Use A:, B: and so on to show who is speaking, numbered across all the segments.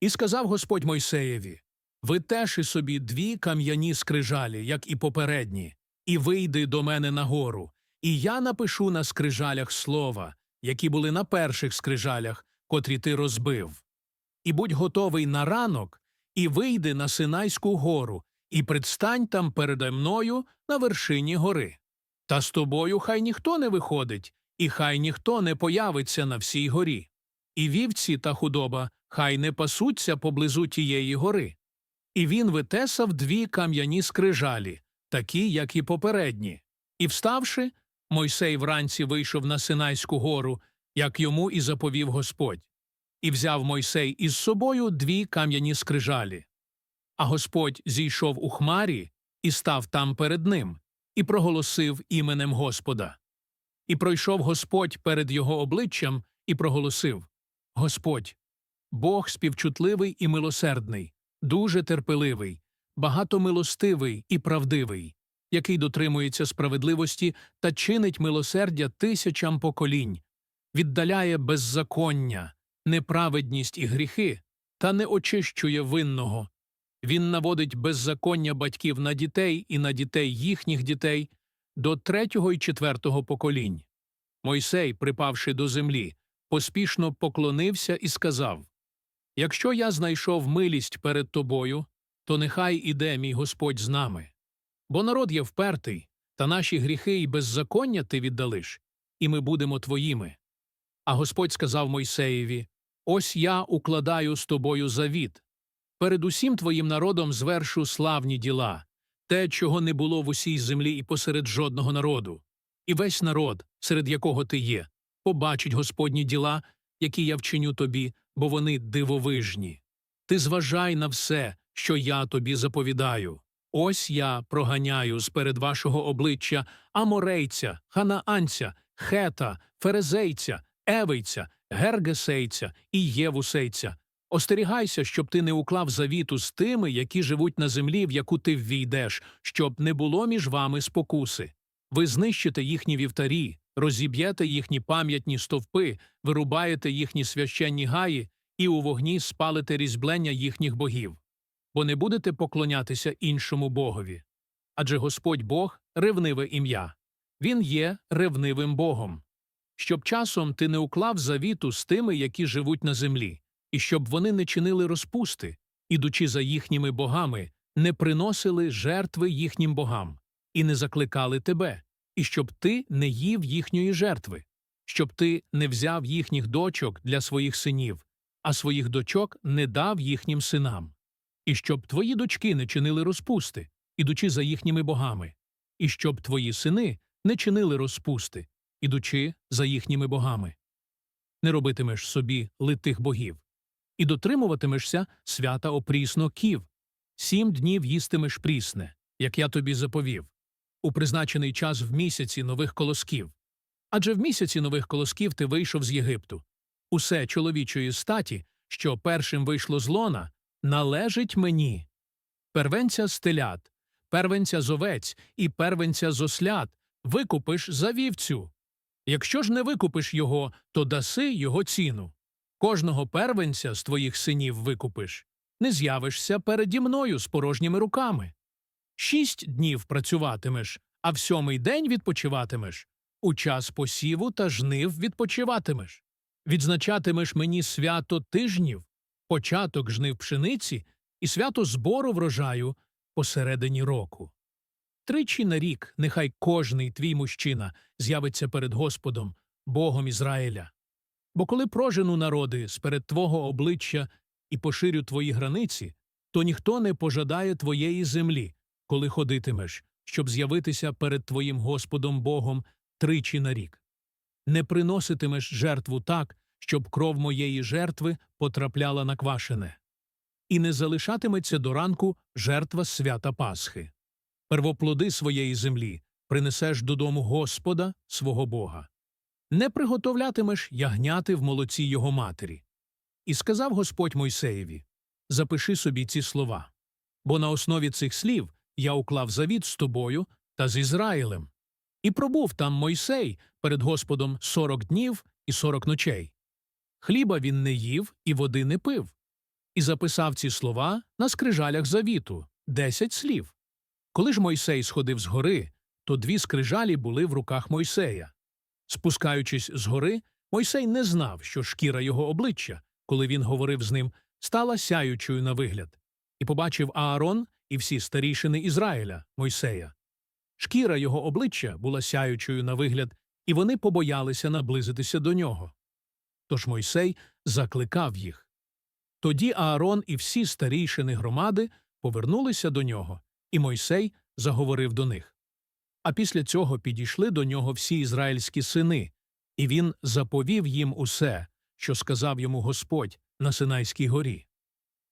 A: І сказав Господь Мойсеєві Ви собі дві кам'яні скрижалі, як і попередні, і вийди до мене на гору, і я напишу на скрижалях слова, які були на перших скрижалях, котрі ти розбив. І будь готовий на ранок, і вийди на Синайську гору, і предстань там передо мною на вершині гори. Та з тобою хай ніхто не виходить, і хай ніхто не появиться на всій горі. І вівці та худоба хай не пасуться поблизу тієї гори. І він витесав дві кам'яні скрижалі, такі, як і попередні. І, вставши, Мойсей вранці вийшов на Синайську гору, як йому і заповів Господь. І взяв Мойсей із собою дві кам'яні скрижалі. А Господь зійшов у хмарі і став там перед ним, і проголосив іменем Господа. І пройшов Господь перед його обличчям і проголосив Господь, Бог співчутливий і милосердний, дуже терпеливий, багатомилостивий і правдивий, який дотримується справедливості та чинить милосердя тисячам поколінь, віддаляє беззаконня, неправедність і гріхи, та не очищує винного. Він наводить беззаконня батьків на дітей і на дітей їхніх дітей до третього і четвертого поколінь. Мойсей, припавши до землі, поспішно поклонився і сказав Якщо я знайшов милість перед тобою, то нехай іде мій Господь з нами. Бо народ є впертий, та наші гріхи і беззаконня ти віддалиш, і ми будемо твоїми. А Господь сказав Мойсеєві Ось я укладаю з тобою завіт. Перед усім твоїм народом звершу славні діла, те, чого не було в усій землі і посеред жодного народу. І весь народ, серед якого ти є, побачить Господні діла, які я вчиню тобі, бо вони дивовижні. Ти зважай на все, що я тобі заповідаю. Ось я проганяю сперед вашого обличчя аморейця, ханаанця, хета, ферезейця, евейця, гергесейця і євусейця. Остерігайся, щоб ти не уклав завіту з тими, які живуть на землі, в яку ти ввійдеш, щоб не було між вами спокуси. Ви знищите їхні вівтарі, розіб'єте їхні пам'ятні стовпи, вирубаєте їхні священні гаї і у вогні спалите різьблення їхніх богів, бо не будете поклонятися іншому богові. Адже Господь Бог ревниве ім'я. Він є ревнивим Богом. Щоб часом ти не уклав завіту з тими, які живуть на землі, і щоб вони не чинили розпусти, ідучи за їхніми богами, не приносили жертви їхнім богам, і не закликали тебе, і щоб ти не їв їхньої жертви, щоб ти не взяв їхніх дочок для своїх синів, а своїх дочок не дав їхнім синам, і щоб твої дочки не чинили розпусти, ідучи за їхніми богами, і щоб твої сини не чинили розпусти, ідучи за їхніми богами. Не робитимеш собі литих богів, і дотримуватимешся свята опрісно ків. Сім днів їстимеш прісне, як я тобі заповів, у призначений час в місяці нових колосків. Адже в місяці нових колосків ти вийшов з Єгипту. Усе чоловічої статі, що першим вийшло з лона, належить мені. Первенця з телят, первенця з овець і первенця з ослят викупиш за вівцю. Якщо ж не викупиш його, то даси його ціну. Кожного первенця з твоїх синів викупиш, не з'явишся переді мною з порожніми руками. Шість днів працюватимеш, а в сьомий день відпочиватимеш. У час посіву та жнив відпочиватимеш. Відзначатимеш мені свято тижнів, початок жнив пшениці і свято збору врожаю посередині року. Тричі на рік нехай кожний твій мужчина з'явиться перед Господом, Богом Ізраїля. Бо коли прожену народи сперед твого обличчя і поширю твої границі, то ніхто не пожадає твоєї землі, коли ходитимеш, щоб з'явитися перед твоїм Господом Богом тричі на рік. Не приноситимеш жертву так, щоб кров моєї жертви потрапляла на квашене. І не залишатиметься до ранку жертва свята Пасхи. Первоплоди своєї землі принесеш додому Господа, свого Бога не приготовлятимеш ягняти в молоці його матері. І сказав Господь Мойсеєві Запиши собі ці слова, бо на основі цих слів я уклав завіт з тобою та з Ізраїлем. І пробув там Мойсей перед Господом сорок днів і сорок ночей. Хліба він не їв і води не пив. і записав ці слова на скрижалях завіту десять слів. Коли ж Мойсей сходив з гори, то дві скрижалі були в руках Мойсея. Спускаючись з гори, Мойсей не знав, що шкіра його обличчя, коли він говорив з ним, стала сяючою на вигляд, і побачив Аарон і всі старішини Ізраїля, Мойсея. Шкіра його обличчя була сяючою на вигляд, і вони побоялися наблизитися до нього. Тож Мойсей закликав їх. Тоді Аарон і всі старійшини громади повернулися до нього, і Мойсей заговорив до них. А після цього підійшли до нього всі ізраїльські сини, і він заповів їм усе, що сказав йому Господь на Синайській горі.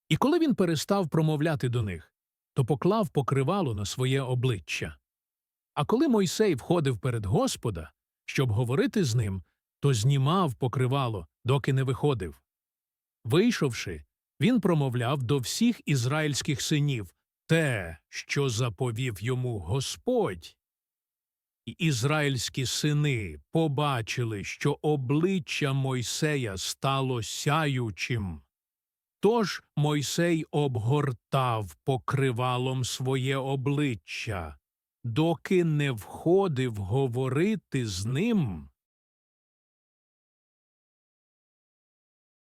A: І коли він перестав промовляти до них, то поклав покривало на своє обличчя. А коли Мойсей входив перед Господа, щоб говорити з ним, то знімав покривало, доки не виходив. Вийшовши, він промовляв до всіх ізраїльських синів те, що заповів йому Господь. І ізраїльські сини побачили, що обличчя Мойсея стало сяючим. Тож Мойсей обгортав покривалом своє обличчя, доки не входив говорити з ним